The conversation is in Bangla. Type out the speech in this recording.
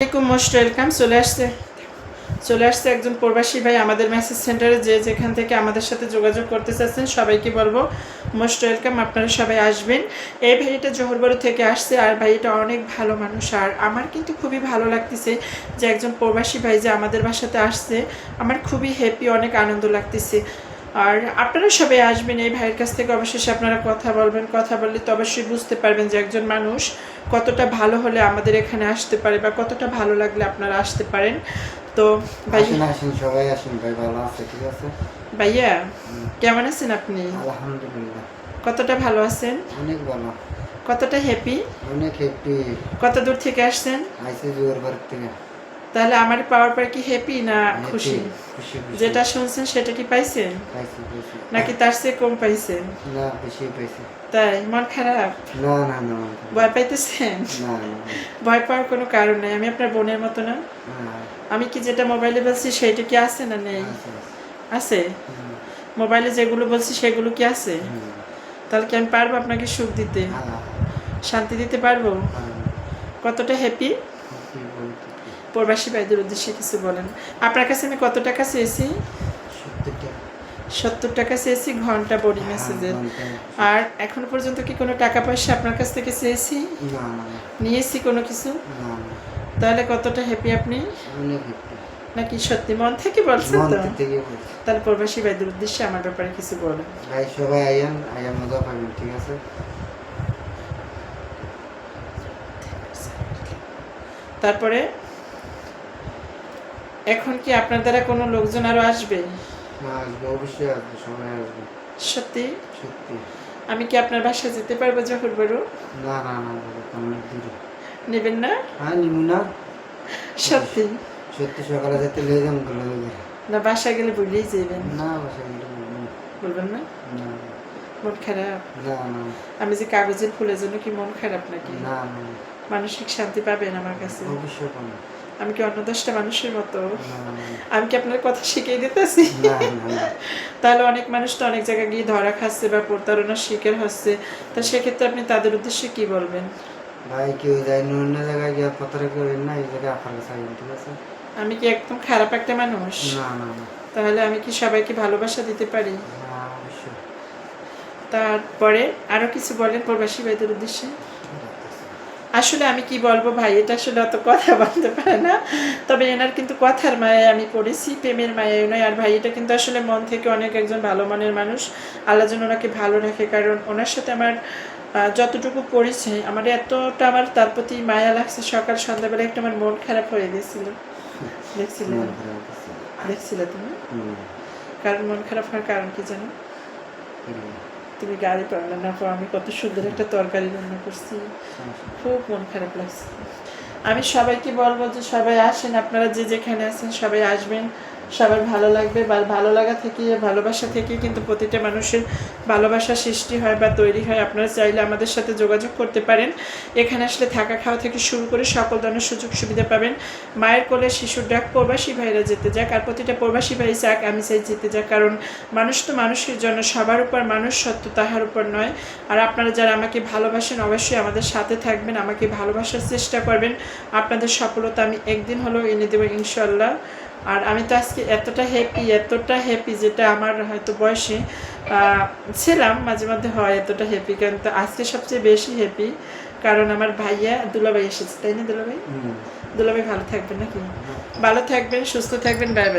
আসসালামাইকুম মোস্ট ওয়েলকাম। চলে আসছে চলে আসছে একজন প্রবাসী ভাই আমাদের মেসেজ সেন্টারে, যে যেখান থেকে আমাদের সাথে যোগাযোগ করতে চাচ্ছেন, সবাইকে বলব, মোস্ট ওয়েলকাম, আপনারা সবাই আসবেন। এই ভাইটা জোহরবাড়ি থেকে আসছে, আর ভাইটা অনেক ভালো মানুষ। আর আমার কিন্তু খুবই ভালো লাগতেছে যে একজন প্রবাসী ভাই যে আমাদের বাসাতে আসছে, আমার খুবই হ্যাপি অনেক আনন্দ লাগতেছে। আর আপনারা সবাই আসবেন এই ভাইয়ের কাছ থেকে অবশেষে আপনারা কথা বলবেন। কথা বললে তো অবশ্যই বুঝতে পারবেন যে একজন মানুষ কতটা ভালো হলে আমাদের এখানে আসতে পারে বা কতটা ভালো লাগলে আপনারা আসতে পারেন। তো ভাই আসেন সবাই আসেন ভাই ভালো আছে ঠিক আছে? ভাইয়া কেমন আছেন আপনি? আলহামদুলিল্লাহ। কতটা ভালো আছেন? অনেক ভালো। কতটা হ্যাপি অনেক হ্যাপি কত দূর থেকে আসছেন? আইসি জোর থেকে। তাহলে আমার পাওয়ার পর কি হ্যাপি না খুশি? যেটা শুনছেন সেটা কি পাইছেন? পাইছি পাইছি। নাকি তার চেয়ে কম পাইছেন? না বেশি পাইছি। তাই মন খারাপ? না না না ভয় পাইতেছেন? না ভয় পাওয়ার কোনো কারণ নেই। আমি আপনার বোনের মতো না। আমি কি যেটা মোবাইলে বলছি সেইটা কি আছে না নেই? আছে, মোবাইলে যেগুলো বলছি সেগুলো কি আছে? তাহলে কি আমি পারব আপনাকে সুখ দিতে? শান্তি দিতে পারব? কতটা হ্যাপি? প্রবাসী ভাইদের উদ্দেশ্যে কিছু বলেন। আপনার কাছে আমি কত টাকা চেয়েছি? সত্তর টাকা। চেয়েছি ঘণ্টা বডি মেসেজের হ্যাঁ, আর এখনও পর্যন্ত কি কোনো টাকা পয়সা আপনার কাছ থেকে চেয়েছি? নিয়েছি কোনো কিছু? তাহলে কতটা হ্যাপি আপনি? নাকি সত্যি মন থেকে বলছেন তো? তাহলে প্রবাসী ভাইদের উদ্দেশ্যে আমার ব্যাপারে কিছু বলেন। ভাই সবাই আইয়ান আইয়া মজা পাবেন ঠিক আছে? তারপরে এখন কি আপনার দ্বারা কোনো লোকজন আরও আসবে? না আসবে অবশ্যই আসবে সবাই আসবে। সত্যি? সত্যি। আমি কি আপনার বাসায় যেতে পারব যখন বড় না না না অনেক দূরে। নেবেন না? হ্যাঁ নিমু না। সত্যি? সত্যি সকালে যেতে লেগে যাম না বাসায় গেলে বললেই যাবেন। না বাসা গেলে। বলবেন না? না। মন খারাপ? না না। আমি যে কাগজের ফুলের জন্য কি মন খারাপ নাকি? না না। মানসিক শান্তি পাবেন আমার কাছে। অবশ্যই পাবো। আমি কি অন্য দশটা মানুষের মতো? আমি কি আপনার কথা শিখিয়ে দিতেছি? তাহলে অনেক মানুষ তো অনেক জায়গায় গিয়ে ধরা খাচ্ছে বা প্রতারণার শিকার হচ্ছে। তা সেক্ষেত্রে আপনি তাদের উদ্দেশ্যে কি বলবেন? ভাই কেউ যায় অন্য জায়গায় গিয়ে পত্র করেন না এই জায়গায় আপনার কাছে ঠিক আছে? আমি কি একদম খারাপ একটা মানুষ? না না না। তাহলে আমি কি সবাইকে ভালোবাসা দিতে পারি? অবশ্যই। তারপরে আরও কিছু বলেন প্রবাসী ভাইদের উদ্দেশ্যে। আসলে আমি কি বলব ভাই এটা আসলে অত কথা বলতে পারে না। তবে এনার কিন্তু কথার মায়ায় আমি পড়েছি প্রেমের মায়ায় নয়। আর ভাই এটা কিন্তু আসলে মন থেকে অনেক একজন ভালো মনের মানুষ। আল্লাহ যেন ওনাকে ভালো রাখে কারণ ওনার সাথে আমার যতটুকু পড়েছে আমার এতটা আমার তার প্রতি মায়া লাগছে। সকাল সন্ধ্যাবেলা একটু আমার মন খারাপ হয়ে গেছিল। দেখছিলে? দেখছিলে তুমি? কারণ মন খারাপ হওয়ার কারণ কি জানো? তুমি গাড়ি পারলে না, পর আমি কত সুন্দর একটা তরকারি রান্না করছি। খুব মন খারাপ লাগছে। আমি সবাইকে বলব যে সবাই আসেন, আপনারা যে যেখানে আছেন সবাই আসবেন। সবার ভালো লাগবে বা ভালো লাগা থেকে, ভালোবাসা থেকে কিন্তু প্রতিটা মানুষের ভালোবাসা সৃষ্টি হয় বা তৈরি হয়। আপনারা চাইলে আমাদের সাথে যোগাযোগ করতে পারেন। এখানে আসলে থাকা খাওয়া থেকে শুরু করে সকল ধরনের সুযোগ সুবিধা পাবেন। মায়ের কোলে শিশুর ডাক প্রবাসী ভাইরা যেতে যাক আর প্রতিটা প্রবাসী ভাই চাক, আমি চাই যেতে যাক। কারণ মানুষ তো মানুষের জন্য, সবার উপর মানুষ সত্য তাহার উপর নয়। আর আপনারা যারা আমাকে ভালোবাসেন অবশ্যই আমাদের সাথে থাকবেন, আমাকে ভালোবাসার চেষ্টা করবেন। আপনাদের সফলতা আমি একদিন হলেও এনে দেবো ইনশাল্লাহ আর আমি তো আজকে এতটা হ্যাপি এতটা হ্যাপি যেটা আমার হয়তো বয়সে আহ, ছিলাম মাঝে মধ্যে হয় এতটা হ্যাপি কারণ তো আজকে সবচেয়ে বেশি হ্যাপি কারণ আমার ভাইয়া দুলাভাই এসেছে তাই না দুলাভাই? হুম। দুলাভাই ভালো থাকবেন নাকি? ভালো থাকবেন সুস্থ থাকবেন বাই বাই